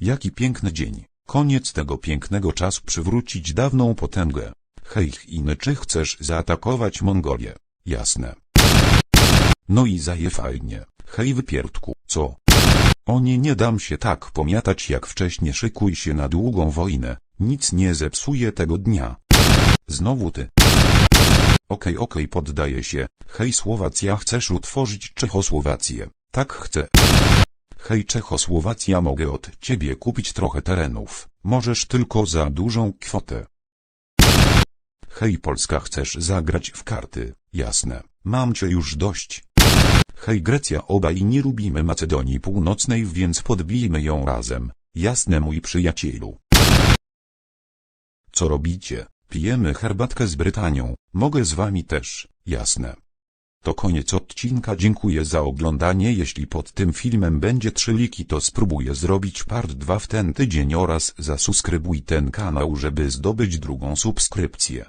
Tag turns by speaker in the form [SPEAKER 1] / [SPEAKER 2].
[SPEAKER 1] Jaki piękny dzień. Koniec tego pięknego czasu przywrócić dawną potęgę. Hej Chiny czy chcesz zaatakować Mongolię? Jasne. No i zaje fajnie. Hej wypierdku, co? O nie nie dam się tak pomiatać jak wcześniej szykuj się na długą wojnę. Nic nie zepsuje tego dnia. Znowu ty. Okej okej poddaję się. Hej Słowacja chcesz utworzyć Czechosłowację. Tak chcę. Hej Czechosłowacja mogę od ciebie kupić trochę terenów. Możesz tylko za dużą kwotę. Hej Polska chcesz zagrać w karty. Jasne. Mam cię już dość. Hej Grecja obaj nie lubimy Macedonii Północnej więc podbijmy ją razem. Jasne mój przyjacielu. Co robicie? Pijemy herbatkę z Brytanią. Mogę z wami też. Jasne. To koniec odcinka dziękuję za oglądanie jeśli pod tym filmem będzie trzy liki to spróbuję zrobić part 2 w ten tydzień oraz zasubskrybuj ten kanał żeby zdobyć drugą subskrypcję.